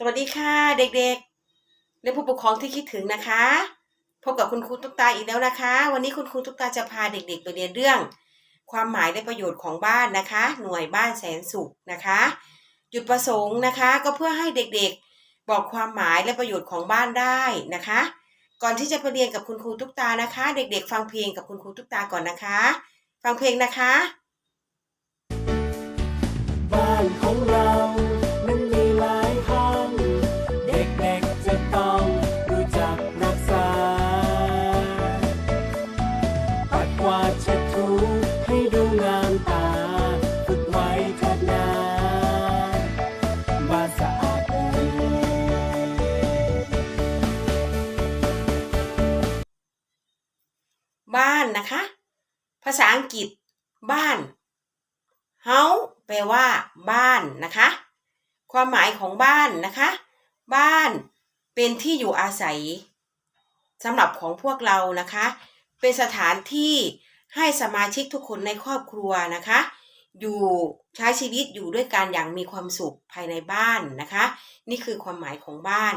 สวัสดีค่ะเด็กๆ และผู้ปกครองที่คิดถึงนะคะ พบกับคุณครูตุ๊กตาอีกแล้วนะคะ วันนี้คุณครูตุ๊กตาจะพาเด็กๆ ไปเรียนเรื่อง ความหมายและประโยชน์ของบ้านนะคะ หน่วยบ้านแสนสุขนะคะจุดประสงค์นะคะก็เพื่อให้เด็กๆ บอกความหมายและประโยชน์ของบ้านได้นะคะ ก่อนที่จะไปเรียนกับคุณครูตุ๊กตานะคะ เด็กๆ ฟังเพลงกับคุณครูตุ๊กตาก่อนนะคะ ฟังเพลงนะคะ บ้านนะคะ ภาษาอังกฤษ บ้าน house แปลว่า บ้านนะคะ ความหมายของบ้านนะคะ บ้านเป็นที่อยู่อาศัยสำหรับของพวกเรานะคะ เป็นสถานที่ให้สมาชิกทุกคนในครอบครัวนะคะ อยู่ใช้ชีวิตอยู่ด้วยกันอย่างมีความสุขภายในบ้านนะคะ นี่คือความหมายของบ้าน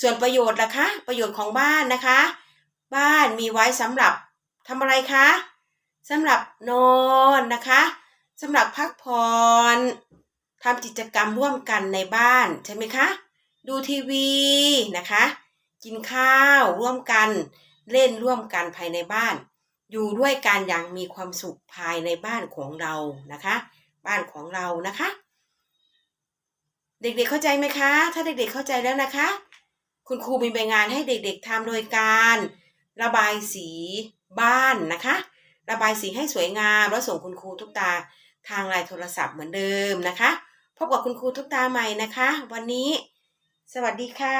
ส่วนประโยชน์ล่ะคะ ประโยชน์ของบ้านนะคะ บ้านมีไว้สำหรับ ทำอะไรคะสำหรับนอนนะคะสำหรับพักผ่อนทำกิจกรรมร่วมกันในบ้านใช่ไหมคะ ดูทีวีนะคะ กินข้าวร่วมกัน เล่นร่วมกันภายในบ้าน อยู่ด้วยกันอย่างมีความสุขภายในบ้านของเรานะคะ บ้านของเรานะคะ เด็กๆเข้าใจไหมคะ ถ้าเด็กๆเข้าใจแล้วนะคะ คุณครูมีใบงานให้เด็กๆทำโดยการ ระบายสี บ้านนะคะ ระบายสีให้สวยงามแล้วส่งคุณครูทุกตาทางไลน์โทรศัพท์เหมือนเดิมนะคะ พบกับคุณครูทุกตาใหม่นะคะ วันนี้ สวัสดีค่ะ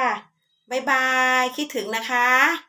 บ๊ายบาย คิดถึงนะคะ